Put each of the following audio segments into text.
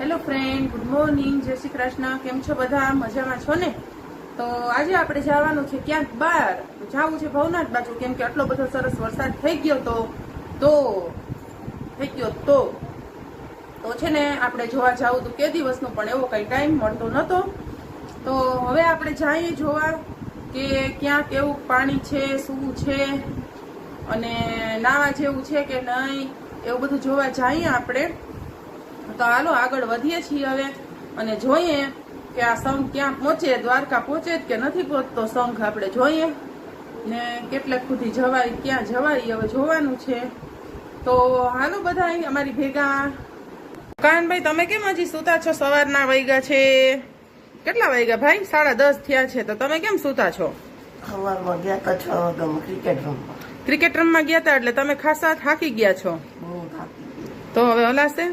Hello friend good morning જય શ્રી કૃષ્ણ. કેમ છો બધા? મજામાં છો ને? તો આજે આપણે જવાનું છે ક્યાંક બહાર. જવું છે ભવનાથ બાજુ. કેમ કે આટલો બધો સરસ વરસાદ થઈ ગયો તો તો, થઈ ગયો તો. તો છે ને આપણે જોવા જવું તો કે દિવસનો પણ એવો કઈ ટાઈમ મળતો નહોતો તો હવે આપણે જઈએ જોવા કે ક્યાં કેવું પાણી છે, શું છે, અને નાવા જેવું છે કે નહીં, એવું બધું જોવા જઈએ આપણે. તો હાલો આગળ વધીએ છીએ હવે અને જોઈએ કે આ સંઘ ક્યાં પહોંચે દ્વારકા પહોંચે કે નથી પહોંચતો સંઘ આપણે જોઈએ. ને કેટલાક સુધી જવાય ક્યાં જવાય હવે જોવાનું છે. તો હાલો બધા અમારી ભેગા. કાનભાઈ તમે કેમ હજી સુતા છો? સવારના વાગ્યા છે. કેટલા વાગ્યા ભાઈ? સાડા દસ થયા છે. તો તમે કેમ સુતા છો? સવારમાં ગયા છ ક્રિકેટ રમવા. ક્રિકેટ રમવા ગયા હતા એટલે તમે ખાસા થાકી ગયા છો. તો હવે હલાશે?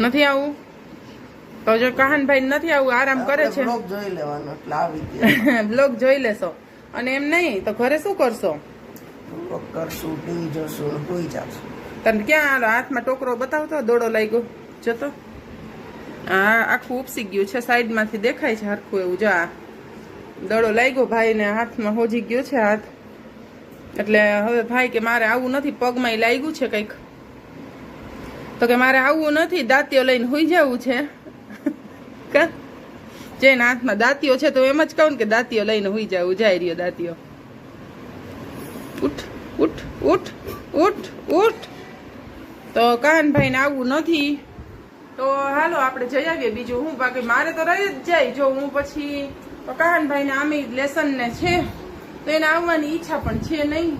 નથી આવું? તો જો કહાનભાઈ નથી આવું આરામ કરે છે. બ્લોગ જોઈ લેવાનો એટલે આવી બ્લોગ જોઈ લેશો. અને એમ નહીં તો ઘરે શું કરશો? કરશું ટીવી જોશું સુઈ જશું. તને ક્યાં હાથમાં ટોકરો બતાવતો દોડો લાગ્યો? જતો? હા આખું ઉપસી ગયું છે સાઈડમાંથી દેખાય છે હરખું એવું. જા દડો લાગ્યો ભાઈને હાથમાં હોજી ગયો છે હાથ. એટલે હવે ભાઈ કે મારે આવું નથી પગમાં લાગ્યું છે કંઈક. તો કે મારે આવવું નથી, દાંતીઓ લઈને હોઈ જવું છે. જેના હાથમાં દાંતીઓ છે તો એમ જ કહું કે દાંતીઓ લઈને હોઈ જવું, જાય રહ્યો દાંતીઓ. ઉઠ ઉઠ ઉઠ ઉઠ ઉઠ. તો કાનભાઈ ને આવવું નથી. તો હાલો આપણે જઈ આવીએ બીજું હું બાકી મારે તો રહી જ જાય. જો હું પછી તો કાનભાઈ ને આમે લેસન ને છે, તો એને આવવાની ઈચ્છા પણ છે નહીં.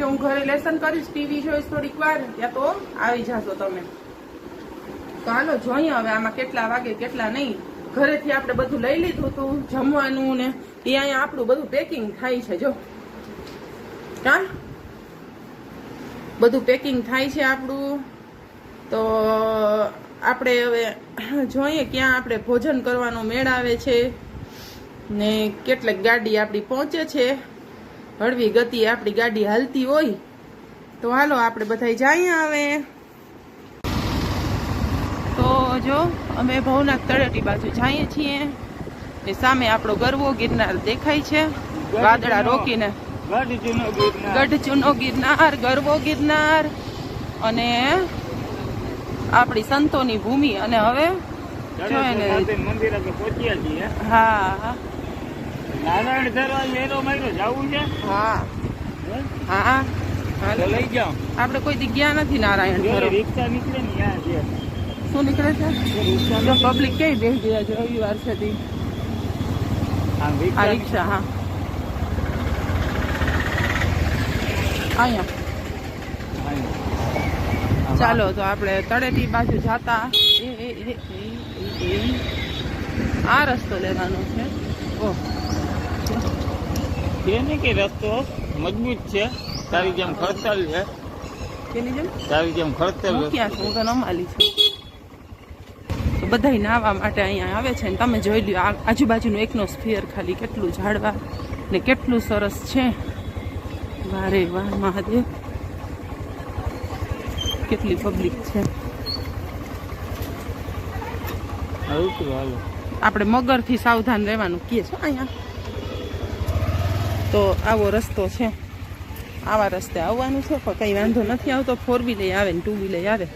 કે હું ઘરે લેસન કરીશ, ટીવી જોઈશ થોડીક વાર, ત્યાં તો આવી જશો તમે. તો હાલો, જોઈએ હવે આમાં કેટલા વાગે, કેટલા નહીં. ઘરેથી આપણે બધું લઈ લીધું હતું જમવાનું ને એ અહીંયા આપણું બધું પેકિંગ થાય છે, જો. કા બધું પેકિંગ થાય છે આપણું. તો આપણે હવે જોઈએ ક્યાં આપણે ભોજન કરવાનો મેળ આવે છે ને કેટલીક ગાડી આપણી પહોંચે છે. હળવી ગતિ આપણી ગાડી હાલતી હોય તો હાલો આપણે બધા જઈએ હવે તો જો અમે ભવનાથ તળેટી બાજુ જઈએ છીએ. ને સામે આપણો ગરવો ગિરનાર દેખાય છે. વાદળા રોકીને. ગઢ ચૂનો ગિરનાર ગરવો ગિરનાર. અને આપણી સંતોની ભૂમિ. અને હવે જો એને મંદિર પહોંચ્યા છીએ. હા હા. નારાયણ ધરવા મેરો માર્યો જવું છે? હા. હે? હા લઈ જાઓ. આપણે કોઈ જગ્યા નથી નારાયણ જો રિક્ષા નીકળે ને ત્યાં છે. શું નીકળે છે? પબ્લિક કઈ બેસી ગયા છે? રવિવાર છે. આ રિક્ષા હા. અહીંયા. ચાલો તો આપણે તળેટી બાજુ જતા. એ એ એ એ એ એ. આ રસ્તો લેવાનો છે. ઓહ. છે ને કે રસ્તો મજબૂત છે? તારી જેમ ખડતલ છે. કેની જેમ? તારી જેમ ખડતલ હું ક્યાં છું? હું તો નમાલી છું. બધા નાહવા માટે અહીંયા આવે છે ને તમે જોઈ લ્યો આજુબાજુનું એકનો સ્ફિયર ખાલી કેટલું ઝાડવા ને કેટલું સરસ છે. વારે વાહ મહાદેવ. કેટલી પબ્લિક છે. આપણે મગરથી સાવધાન રહેવાનું કીએ છો અહીંયા? તો આવો રસ્તો છે. આવા રસ્તે આવવાનું છે પણ કંઈ વાંધો નથી આવતો. ફોર વ્હીલે આવે ને ટુ વ્હીલે આવે.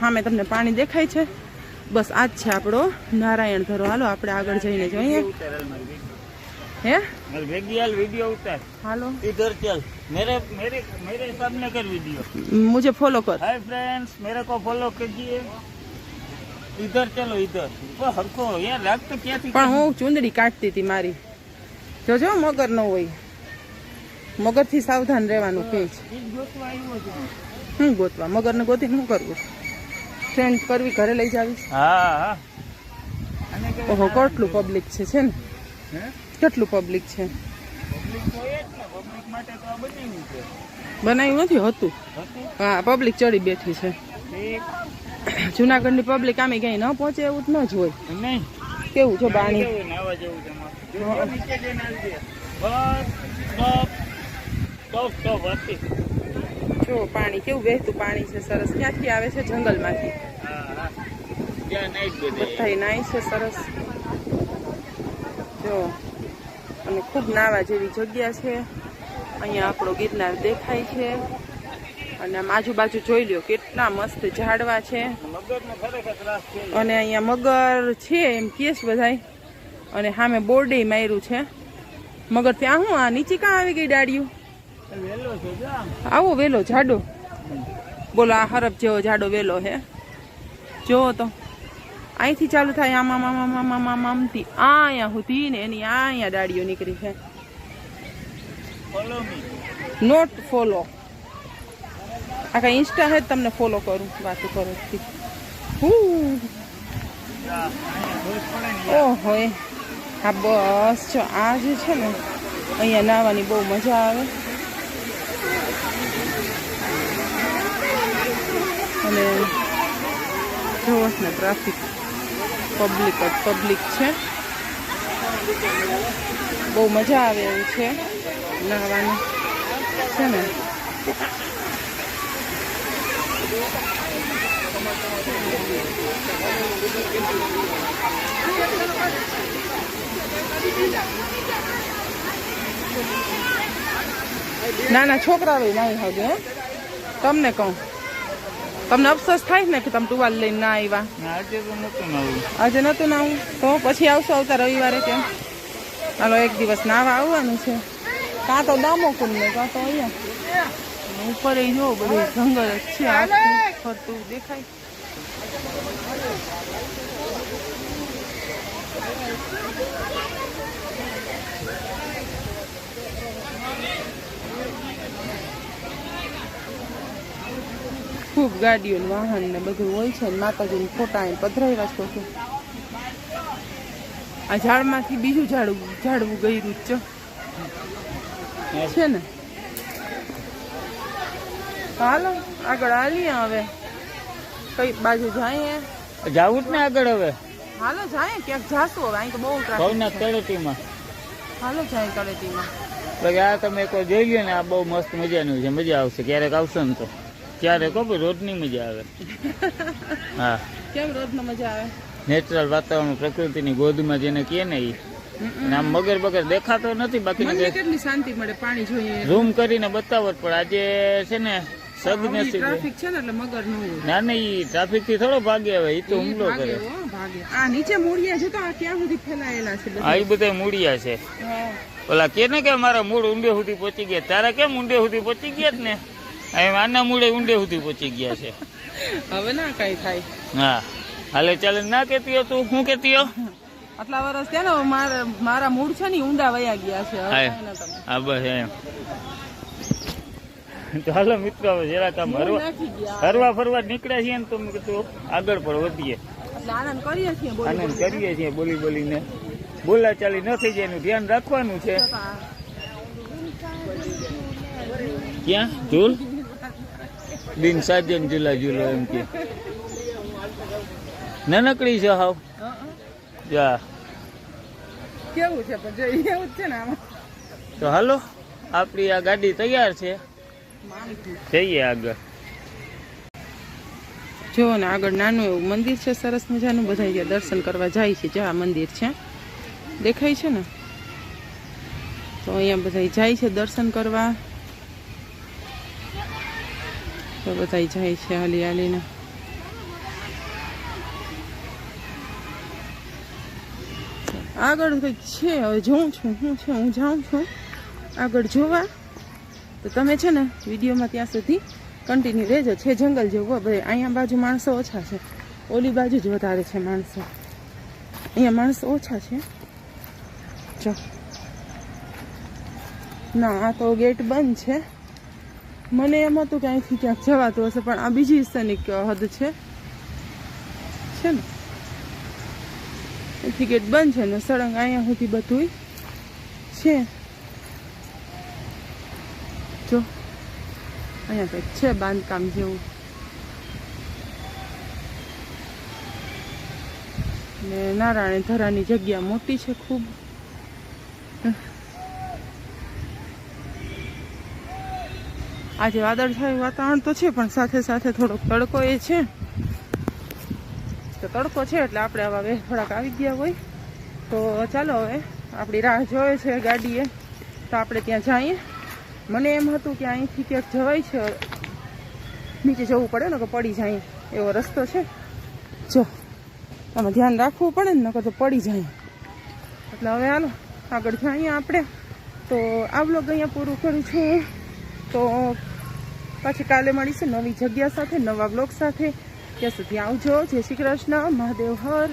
સામે તમને પાણી દેખાય છે. બસ આ જ છે આપણો નારાયણ ધરો હાલો આપણે આગળ જઈને જોઈએ. હે? હાલો ઇધર ચલ. मेरे मेरे मेरे हिसाब में कर वीडियो मुझे फॉलो कर हाय फ्रेंड्स मेरे को फॉलो कीजिए इधर चलो इधर हरको यार रात तो क्या थी પણ હું ચુંદડી કાઢતી હતી મારી. જોજો મગર ન હોય. મગરથી સાવધાન રહેવાનું કે. હું ગોતવા? મગરને ગોતીને શું કરવું? ફ્રેન્ડ કરવી ઘરે લઈ જાવીશ? હા ઓહો કેટલું પબ્લિક છે છે ને? કેટલું પબ્લિક છે? બનાવ્યું નથી હતું. હા પબ્લિક ચડી બેઠી છે. જુનાગઢની પબ્લિક આમે ક્યાંય ન પહોંચે એવું જ ન જ હોય. કેવું છે પાણી કેવું નાવા જેવું તમારે જો પાણી કેવું વહેતું પાણી છે સરસ. ક્યાંથી આવે છે? જંગલમાંથી. બધે. નાય છે સરસ. જો અને ખૂબ નાવા જેવી જગ્યા છે. અહીંયા આપણો ગિરનાર દેખાય છે. અને આમ આજુબાજુ જોઈ લ્યો કેટલા મસ્ત ઝાડવા છે. અને અહીંયા મગર છે એમ કે છે બધાય. અને સામે બોર્ડે માર્યું છે. મગર ત્યાં હું આ નીચે કાં આવી ગઈ ડાળીયું. આવો વેલો જાડો. બોલો, આ હરફ જેવો જાડો વેલો હે. જોવો તો. અહીંથી ચાલુ થાય, આમ આમ આમ આમ આમ આમથી અહીંયા સુધી ને એની અહીંયા ડાળીઓ નીકળી છે. નોટ ફોલો આખા ઇન્સ્ટા હે તમને ફોલો કરું, વાત કરું હું. ઓહો હા બસ, જો આજે છે ને, અહીંયા નાવાની બહુ મજા આવે. અને જોવો ને ટ્રાફિક પબ્લિક જ પબ્લિક છે. બહુ મજા આવે એવું છે નાહવાની. છે ને? નાના છોકરાઓ નાહી હગે હે. તમને કહું. તમને અફસોસ થાય ને કે તમે ટુવાલ લઈને ના આવ્યા? આજે નતું નાવું તો પછી આવશો આવતા રવિવારે કેમ હાલો એક દિવસ નાવા આવવાનું છે. કાં તો દામોકુંડ ને કાં તો અહીંયા. ઉપર એ જો બધું જંગલ છે ફરતું દેખાય. ખૂબ ગાડીઓ વાહન ને બધું હોય છે. ને માતાજીની ફોટા અહીં પધરાવ્યા છો છો આ ઝાડમાંથી બીજું ઝાડવું ઝાડવું ગયું જ છે. ને? હાલો આગળ હાલીએ હવે. કઈ બાજુ જાય જાવું જ ને આગળ હવે. હાલો જાય ક્યાંક જાશું હવે. અહીં તો બહુ ટ્રાફિક. તળેટીમાં. હાલો જાય તળેટીમાં. બાકી આ તમે કોઈ જોઈ લ્યો ને આ બહુ મસ્ત મજાનું છે. મજા આવશે. ક્યારેક આવશો ને તો. ક્યારેક કહો રોજની મજા આવે. હા. કેમ રોજનો મજા આવે? નેચરલ વાતાવરણ પ્રકૃતિની ગોદમાં જેને કહે ને ઈ. આમ મગર બગર દેખાતો નથી બાકી કેટલી શાંતિ મળે પાણી જોઈએ. રૂમ કરીને બતાવો પણ આજે છે ને સદનસીબે. ટ્રાફિક છે ને એટલે મગર ન ના ના ઈ ટ્રાફિકથી થોડો ભાગે હવે ઈ તો હુમલો કરે. આ નીચે મૂળિયા છે તો આ ક્યાં સુધી ફેલાયેલા છે બધા? આ ઈ બધા મૂળિયા છે. ઓલા કે ને કે મારા મૂળ ઊંડે સુધી પહોંચી ગયા. તારા કેમ ઊંડે સુધી પહોંચી ગયા જ ને? એમ આના મૂળે ઊંડે સુધી પહોંચી ગયા છે. હવે ના કઈ થાય. હા. હાલે ચાલે ના કેતી તું શું કેતી આટલા વર્ષ થયા ને મારા મારા મૂળ છે ને ઊંડા વયા ગયા છે. હવે. હા. બસ એમ. ચાલો હાલો મિત્રો હવે જરાક આમ હરવા હરવા ફરવા નીકળ્યા છીએ ને તો મેં કીધું આગળ પણ વધીએ. આનંદ કરીએ છીએ બોલી આનંદ બોલીને. કરીએ છીએ બોલી બોલીને. બોલાચાલી ન થઈ જાય એનું ધ્યાન રાખવાનું છે. ક્યાં? ઝૂલ દિન સાજન જુલા જુલો એમ કે. નાનકડી છે હાવ. જા. કેવું છે? પણ એવું છે ને તો હાલો આપણી આ ગાડી તૈયાર છે. જઈએ આગળ. જો ને આગળ નાનું એવું મંદિર છે સરસ મજાનું. બધા અહીંયા દર્શન કરવા જાય છે. જો આ મંદિર છે. દેખાય છે ને? તો અહીંયા બધા જાય છે દર્શન કરવા. તો બધા જાય છે હાલી હાલીને. આગળ કંઈક છે, હવે જોઉં છું શું છે, હું જાઉં છું. આગળ જોવા. તો તમે છે ને વિડીયોમાં ત્યાં સુધી કન્ટિન્યુ રહેજો. છે જંગલ જેવું ભાઈ. અહીંયા બાજુ માણસો ઓછા છે. ઓલી બાજુ જ વધારે છે માણસો. અહીંયા માણસો ઓછા છે. જો. ના, આ તો ગેટ બંધ છે. મને એમ હતું કે અહીંથી ક્યાંક જવાતું હશે, પણ આ બીજી સ્થાનિક હદ છે. છે ને? અહીંથી બંધ છે ને, સળંગ અહીંયા સુધી બધું છે. જો, અહીંયા કંઈક છે, બાંધકામ જેવું. ને નારાયણ ધરાની જગ્યા મોટી છે ખૂબ. આજે વાદળછાયું વાતાવરણ તો છે, પણ સાથે સાથે થોડોક તડકો એ છે. તો તડકો છે એટલે આપણે આવા વેહ થોડાક આવી ગયા હોય. તો ચાલો હવે આપણી રાહ જોવે છે ગાડીએ. તો આપણે ત્યાં જઈએ. મને એમ હતું કે અહીંથી ક્યાંક જવાય છે. નીચે જવું પડે ને કે પડી જાય. એવો રસ્તો છે. જો, આમાં ધ્યાન રાખવું પડે ને, નકર તો પડી જાય. એટલે હવે હાલો, આગળ જઈએ આપણે. તો આ બ્લોગ અહીંયા પૂરું કરું છું. તો પાછી કાલે મળીશું નવી જગ્યા સાથે, નવા બ્લોગ સાથે. ત્યાં સુધી આવજો. જય શ્રી કૃષ્ણ. મહાદેવ હર.